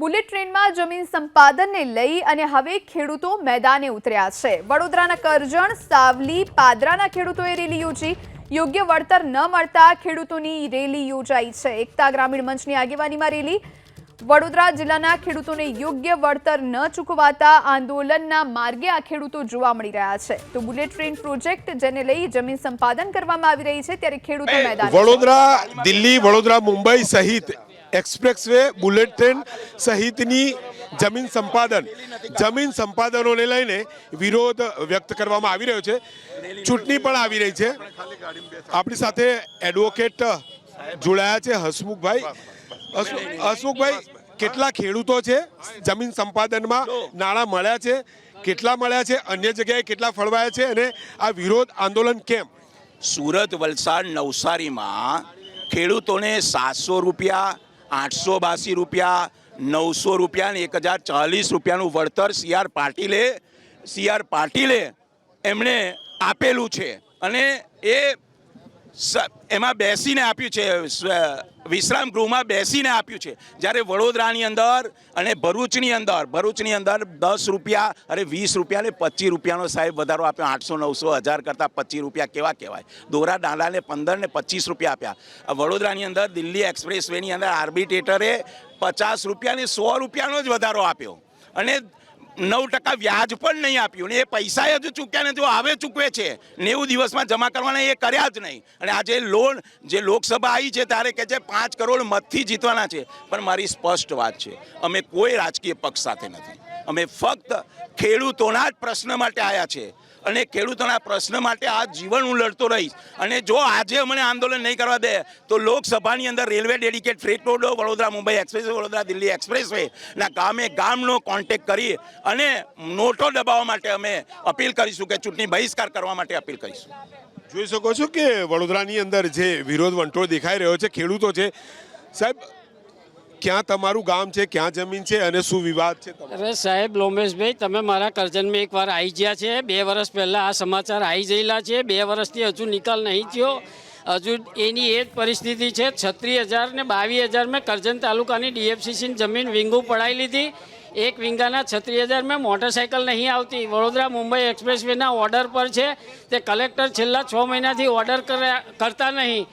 Bullet ટ્રેનમાં જમીન સંપાદનને લઈ અને હવે ખેડૂતો મેદાને ઉતર્યા છે. વડોદરાના કરજણ સાવલી પાદરાના ખેડૂતોએ રેલી યોજી. યોગ્ય વળતર ન મળતા ખેડૂતોની રેલી યોજાઈ છે. એકતા ગ્રામીણ મંચની આગેવાનીમાં રેલી. વડોદરા જિલ્લાના ખેડૂતોને યોગ્ય વળતર ન ચૂકવાતા આંદોલનના માર્ગે આ ખેડૂતો જોવા મળી રહ્યા છે. તો બુલેટ ટ્રેન પ્રોજેક્ટ જેને લઈ જમીન સંપાદન કરવામાં આવી રહી છે ત્યારે ખેડૂતો મેદાન વડોદરા દિલ્હી વડોદરા મુંબઈ સહિત એક્સપ્રેસવે, બુલેટ ટ્રેન સહિતની જમીન સંપાદન, જમીન સંપાદનોને લઈને વિરોધ વ્યક્ત કરવામાં આવી રહ્યો છે. ચૂંટણી પણ આવી રહી છે. આપણી સાથે એડવોકેટ જોડાયા છે હસમુખભાઈ. હસમુખ- હસમુખભાઈ, કેટલા ખેડૂતો છે? જમીન સંપાદનમાં નાણાં મળ્યા છે. કેટલા મળ્યા છે? અન્ય જગ્યાએ કેટલા ફળવાયા છે? અને આ વિરોધ આંદોલન કેમ? સુરત વલસાડ નવસારીમાં ખેડૂતોને સાતસો રૂપિયા આઠસો બાસી રૂપિયા, નવસો રૂપિયા અને એક હજાર ચાલીસ રૂપિયાનું વળતર સી આર પાટીલે, સી આર પાટીલે એમણે આપેલું છે. અને એ એમાં બેસીને આપ્યું છે વિશ્રામ ગૃહમાં બેસીને આપ્યું છે. જ્યારે વડોદરાની અંદર અને ભરૂચની અંદર ભરૂચની અંદર દસ રૂપિયા અને વીસ રૂપિયા અને પચીસ રૂપિયાનો સાહેબ વધારો આપ્યો, આઠસો, નવસો, હજાર કરતાં પચીસ રૂપિયા કેવા કહેવાય. દોરા દાંડાને પંદર ને પચીસ રૂપિયા આપ્યા. વડોદરાની અંદર દિલ્હી એક્સપ્રેસ વેની અંદર આર્બિટ્રેટરે પચાસ રૂપિયા અને સો રૂપિયાનો જ વધારો આપ્યો. અને નવ ટકા વ્યાજ પણ નહીં આપ્યું ને એ પૈસા હજુ ચૂક્યા નથી જો હવે ચૂકવે છે, નેવું દિવસમાં જમા કરવાના એ કર્યા જ નહીં. અને આજે લોન, જે લોકસભા આવી છે ત્યારે કે છે પાંચ કરોડ મતથી જીતવાના છે. પણ મારી સ્પષ્ટ વાત છે, અમે કોઈ રાજકીય પક્ષ સાથે નથી. અમે ફક્ત ખેડૂતોના જ પ્રશ્ન માટે આવ્યા છે. અને ખેડૂતોના પ્રશ્ન માટે આ જીવન હું લડતો રહીશ. અને જો આજે મને આંદોલન નહીં કરવા દે, તો લોકસભાની અંદર railway dedicate freight road, Vadodara, Mumbai express Vadodara, Delhi express way ના ગામે ગામનો કોન્ટેક કરી અને નોટો દબાવવા માટે અમે અપીલ કરીશું કે ચૂંટણી બહિષ્કાર કરવા માટે અપીલ કરીશું. જોઈ શકો છો કે વડોદરાની અંદર જે વિરોધ વંટોળ દેખાઈ રહ્યો છે, ખેડૂતો છે. સાહેબ ક્યાં તમારું ગામ છે, ક્યાં જમીન છે અને શું વિવાદ છે અરે સાહેબ, લોમેશભાઈ, તમે મારા કરજનમાં એકવાર આવી ગયા છે. બે વર્ષ પહેલાં આ સમાચાર આવી ગયેલા છે. બે વર્ષથી હજુ નિકાલ નહીં થયો. હજુ એની એ જ પરિસ્થિતિ છે. છત્રીસ હજાર ને બાવીસ હજાર મેં કરજણ તાલુકાની ડીએફસીસીની જમીન વિંગુ પડાવી લીધી. એક વિંગાના છત્રીસ હજાર મેં મોટરસાઇકલ નહીં આવતી. વડોદરા મુંબઈ એક્સપ્રેસ વેના ઓર્ડર પર છે. તે કલેક્ટર છેલ્લા છ મહિનાથી ઓર્ડર કરતા નહીં.